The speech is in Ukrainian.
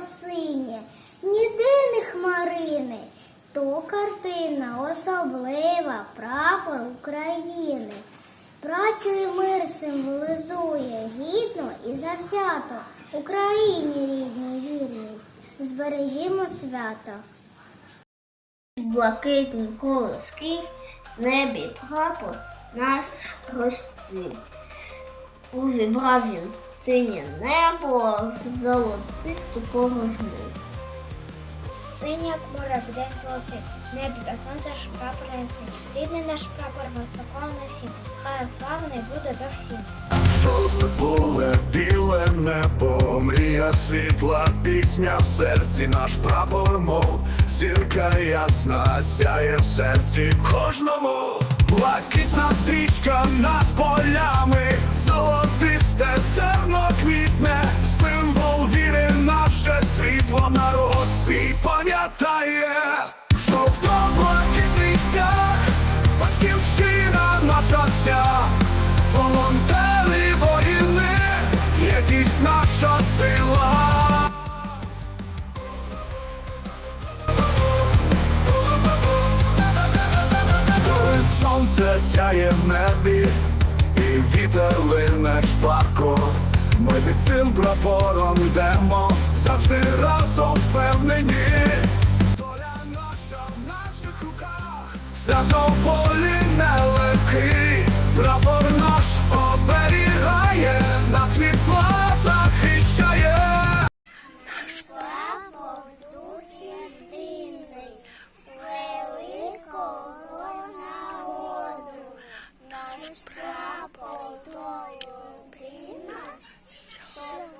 синє, ніде не хмарини. То картина особлива, прапор України. Працю і мир символізує гідно і завзято. Україні рідній вірність. Збережімо свято. Блакитні колоски, в небі прапор наш гостин. Увібрав він синє небо в золотисту порожню. Синє як море, день золотий, небі та сонце ж прапор ясний. Рідний наш прапор високо несім, хай славний буде до всім. Жовте поле, біле небо, мрія світла, пісня в серці, наш прапор, мов зірка ясна, сяє в серці кожному, блакитна стрічка над полями, сонце сяє в небі, і вітер лине шпарко, ми під цим прапором йдемо, завжди разом впевнені. Доля наша в наших руках, шлях до полі нелегкий, прапор наш людина, що.